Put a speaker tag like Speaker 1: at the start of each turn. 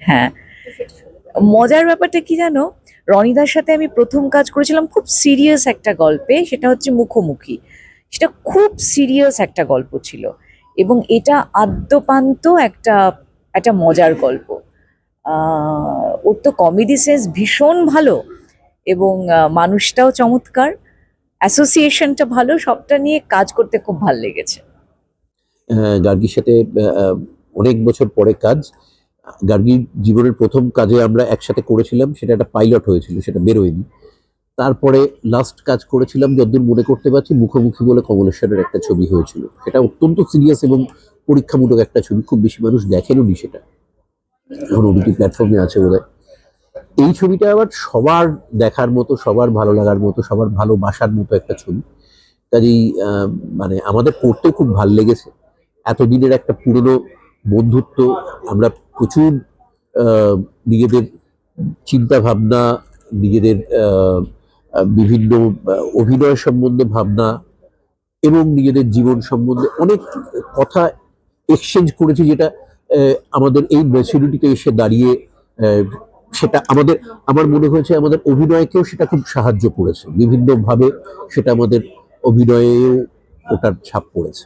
Speaker 1: হ্যাঁ। মজার ব্যাপারটা কি জানো? রনিদার সাথে আমি প্রথম কাজ করেছিলাম খুব সিরিয়াস একটা গল্পে সেটা হচ্ছে মুখোমুখি। সেটা খুব সিরিয়াস একটা গল্প ছিল। এবং এটা আদ্যপান্ত একটা একটা মজার গল্প। ওর তো কমেডি সেন্স ভীষণ ভালো এবং মানুষটাও চমৎকার। অ্যাসোসিয়েশনটা ভালো সবটা নিয়ে কাজ করতে খুব ভালো লেগেছে।
Speaker 2: গার্গীর সাথে আহ, অনেক বছর পরে কাজ। গার্গীর জীবনের প্রথম কাজে আমরা একসাথে করেছিলাম, সেটা একটা পাইলট হয়েছিল, সেটা বেরোয়নি। তারপরে লাস্ট কাজ করেছিলাম যতদূর মনে করতে পারছি মুখোমুখি বলে কমলেশ্বরের একটা ছবি হয়েছিল। সেটা অত্যন্ত সিরিয়াস এবং পরীক্ষামূলক একটা ছবি, খুব বেশি মানুষ দেখেননি সেটা। এখন ওটিটি প্ল্যাটফর্মে আছে বোধহয় এই ছবিটা আবার সবার দেখার মতো, সবার ভালো লাগার মতো, সবার ভালোবাসার মতো একটা ছবি। কাজেই মানে আমাদের পড়তেও খুব ভালো লেগেছে। এতদিনের একটা পুরনো বন্ধুত্ব, আমরা প্রচুর নিজেদের চিন্তা ভাবনা নিজেদের বিভিন্ন অভিনয় সম্বন্ধে ভাবনা এবং নিজেদের জীবন সম্বন্ধে অনেক কথা এক্সচেঞ্জ করেছি যেটা আমাদের এই ম্যাচুরিটিতে এসে দাঁড়িয়ে সেটা আমাদের, আমার মনে হয়েছে আমাদের অভিনয়কেও সেটা খুব সাহায্য করেছে। বিভিন্নভাবে সেটা আমাদের অভিনয়েও ওটার ছাপ পড়েছে।